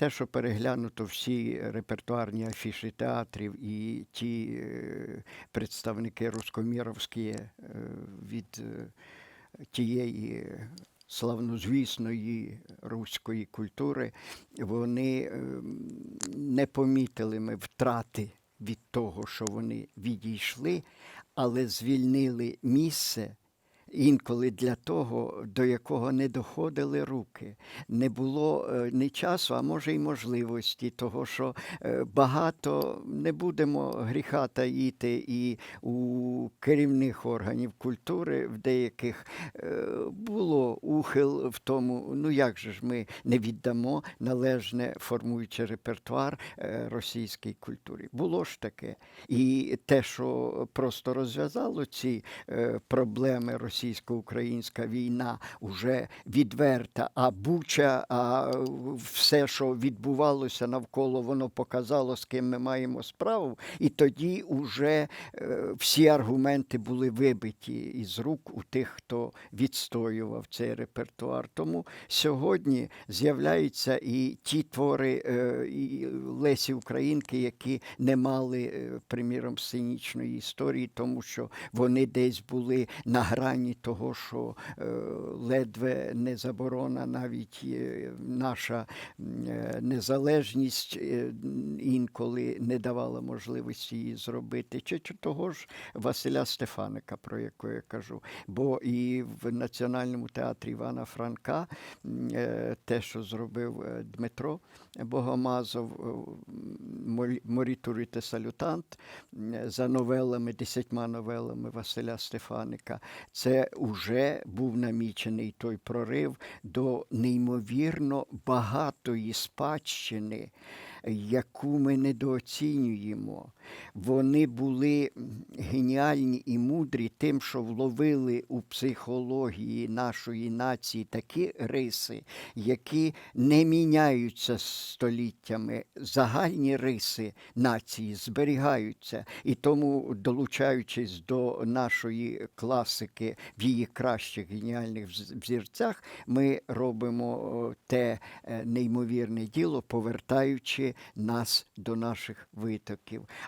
те, що переглянуто всі репертуарні афіші театрів і ті е, представники рускоміровські е, від е, тієї славнозвісної руської культури, вони не помітили ми втрати від того, що вони відійшли, але звільнили місце. Інколи для того, до якого не доходили руки, не було е, ні часу, а може й можливості, того, що е, багато не будемо гріха таїти і у керівних органів культури, в деяких е, було ухил в тому, ну як же ж ми не віддамо належне формуючи репертуар російській культурі. Було ж таке. І те, що просто розв'язало ці проблеми російсько-українська війна, уже відверта, а Буча, а все, що відбувалося навколо, воно показало, з ким ми маємо справу. І тоді уже е, всі аргументи були вибиті із рук у тих, хто відстоював цей репертуар. Тому сьогодні з'являються і ті твори е, і Лесі Українки, які не мали, е, приміром, сценічної історії, тому що вони десь були на грані того, що е, ледве не заборона, навіть е, наша е, незалежність інколи не давала можливості її зробити. Чи, того ж Василя Стефаника, про якого я кажу. Бо і в Національному театрі Івана Франка те, що зробив Дмитро Богомазов, е, «Молі- Морітур і те салютант за новелами, десятьма новелами Василя Стефаника, це вже був намічений той прорив до неймовірно багатої спадщини, яку ми недооцінюємо. Вони були геніальні і мудрі тим, що вловили у психології нашої нації такі риси, які не міняються століттями. Загальні риси нації зберігаються. І тому, долучаючись до нашої класики в її кращих геніальних вз- взірцях, ми робимо те е, неймовірне діло, повертаючи нас до наших витоків.